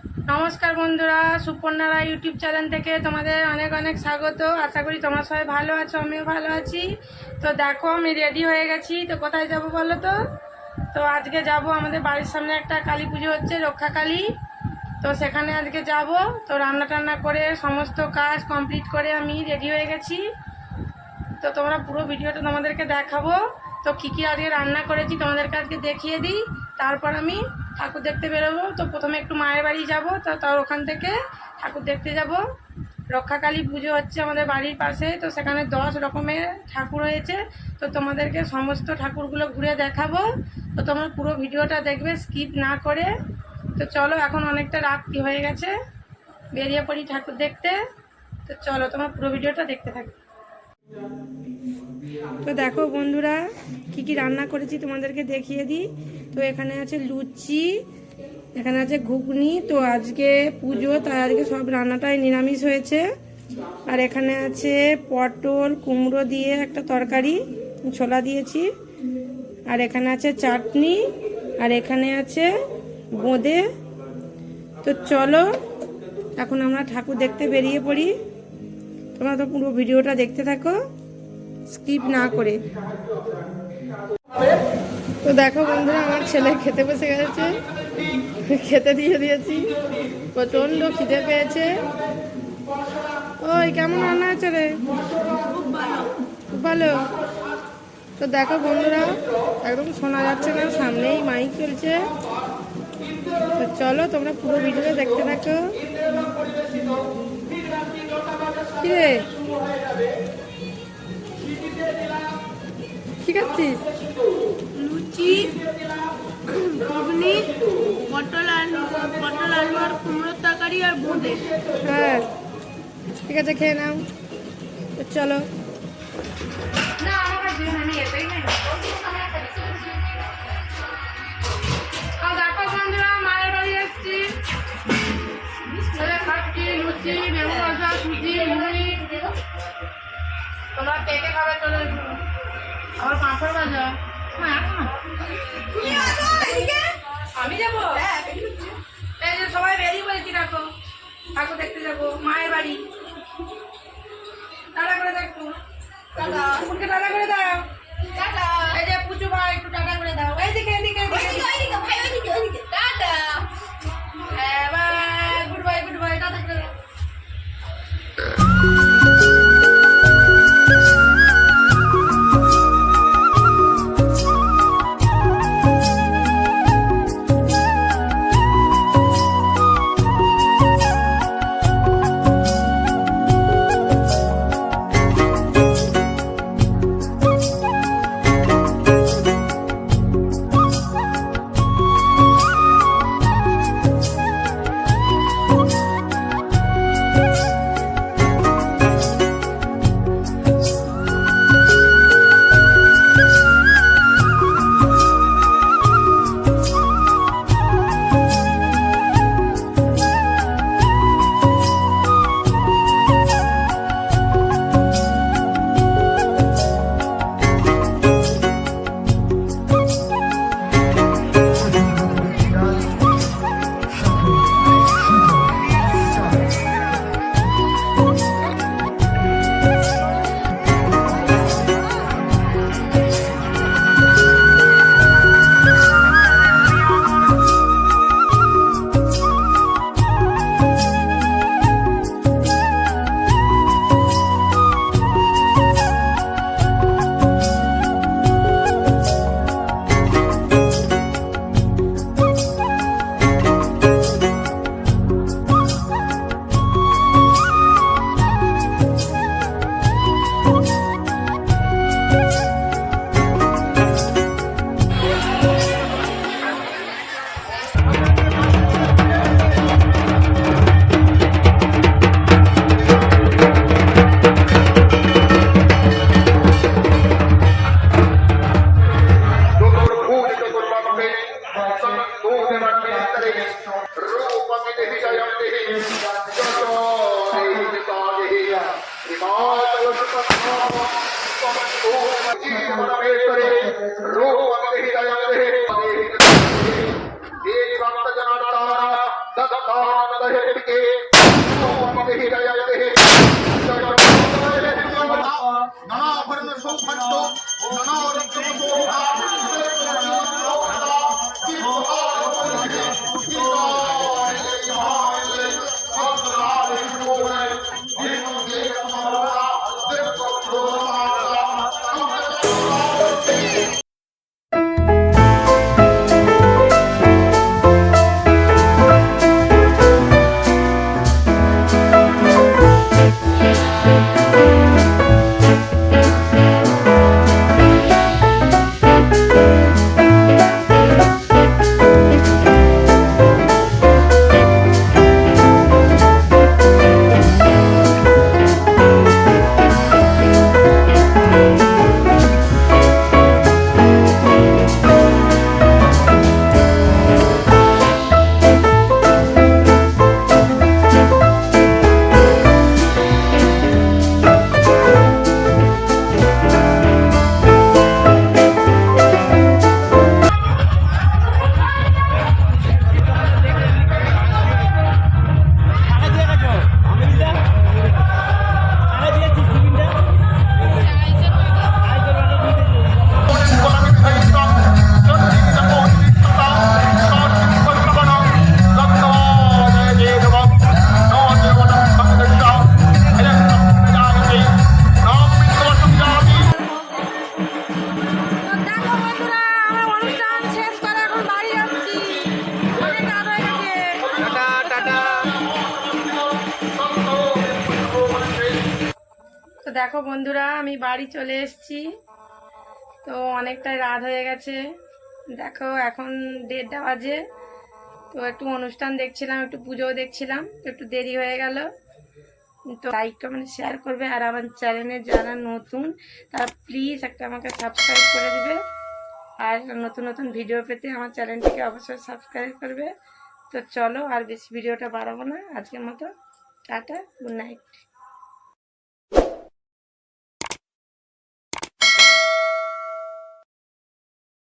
নমস্কার বন্ধুরা সুপর্ণারা YouTube channel থেকে তোমাদের অনেক অনেক স্বাগত। আশা করি তোমার সবাই ভালো আছো, আমিও ভালো আছি। তো দেখো, আমি রেডি হয়ে গেছি। তো কোথায় যাব বলো তো? তো আজকে যাব আমাদের বাড়ির সামনে একটা কালী পুজো হচ্ছে, রক্ষা কালী। তো সেখানে আজকে যাব। তো রান্না টান্না করে সমস্ত কাজ কমপ্লিট করে আমি রেডি হয়ে গেছি। তো তোমরা পুরো ভিডিওটা তোমাদেরকে দেখাবো। তো কী কী আজকে রান্না করেছি তোমাদেরকে আজকে দেখিয়ে দিই। তারপর আমি ঠাকুর দেখতে বেরোবো। তো প্রথমে একটু মায়ের বাড়ি যাব। তো তার ওখান থেকে ঠাকুর দেখতে যাব। রক্ষাকালী পুজো হচ্ছে আমাদের বাড়ির পাশে। তো সেখানে দশ রকমের ঠাকুর হয়েছে। তো তোমাদেরকে সমস্ত ঠাকুরগুলো ঘুরে দেখাবো। তো তোমার পুরো ভিডিওটা দেখবে স্কিপ না করে। তো চলো, এখন অনেকটা রাত্রি হয়ে গেছে। বেরিয়ে পড়ি ঠাকুর দেখতে। তো চলো, তোমার পুরো ভিডিওটা দেখতে থাকো। তো দেখো বন্ধুরা, কি কি রান্না করেছি তোমাদেরকে দেখিয়ে দিই। তো এখানে আছে লুচি, এখানে আছে ঘুগনি, তো আজকে পুজো, তাই আজকে সব রান্নাটাই নিরামিষ হয়েছে। আর এখানে আছে পটল, কুমড়ো দিয়ে একটা তরকারি, ছোলা দিয়েছি। আর এখানে আছে চাটনি, আর এখানে আছে বোঁদে। তো চলো, এখন আমরা ঠাকুর দেখতে বেরিয়ে পড়ি। তোমরা তো পুরো ভিডিওটা দেখতে থাকো। স্কিপ না করে। তো দেখো বন্ধুরা, আমার ছেলে খেতে বসে গেছে। খেতে দিয়ে দিয়েছি। প্রচণ্ড খিদে পেয়েছে। ওই, কেমন রান্না হয়েছে রে? ভালো। তো দেখো বন্ধুরা, একদম শোনা যাচ্ছে না, সামনেই মাইক চলছে। তো চলো, তোমরা পুরো ভিডিওটা দেখতে থাকো। কি রে? কি খাচ্ছিস লুচি ঘুগনি পটল আলু পটল আলু আর কুমড়োর তরকারি আর বোঁদে। হ্যাঁ। ঠিক আছে খেয়ে নাও। চলো। আর দেখো বন্ধুরা, মায়ের বাড়ি এসেছি। খাচ্ছি, লুচি, বেগুন ভাজা, সুজি। তোমরা কে কে খাবে চলে। আবার পাঁপড় ভাজা হ্যাঁ আমি যাব? এই যে সবাই বেরিয়ে পড়েছি দেখো। ঠাকুর দেখতে যাব মায়ের বাড়ি। টাটা করে একটু। টাটা। টাটা করে দাও। এই যে পুচু ভাই একটু টাটা করে দাও। এইদিকে এইদিকে এইদিকে নানা বর্ণ সৌভাগ্য নানা তো দেখো বন্ধুরা, আমি বাড়ি চলে এসেছি। তো অনেকটাই রাত হয়ে গেছে। দেখো এখন দেড়টা বাজে। তো একটু অনুষ্ঠান দেখছিলাম, একটু পুজোও দেখছিলাম একটু দেরি হয়ে গেল। তো লাইক কমেন্ট শেয়ার করবে। আর আমার চ্যানেলে যারা নতুন, তারা প্লিজ একটা আমাকে সাবস্ক্রাইব করে দিবে। আর নতুন নতুন ভিডিও পেতে আমার চ্যানেলটিকে অবশ্যই সাবস্ক্রাইব করবে। তো চলো আর বেশি ভিডিওটা বাড়াবো না। আজকের মতো টাটা গুড নাইট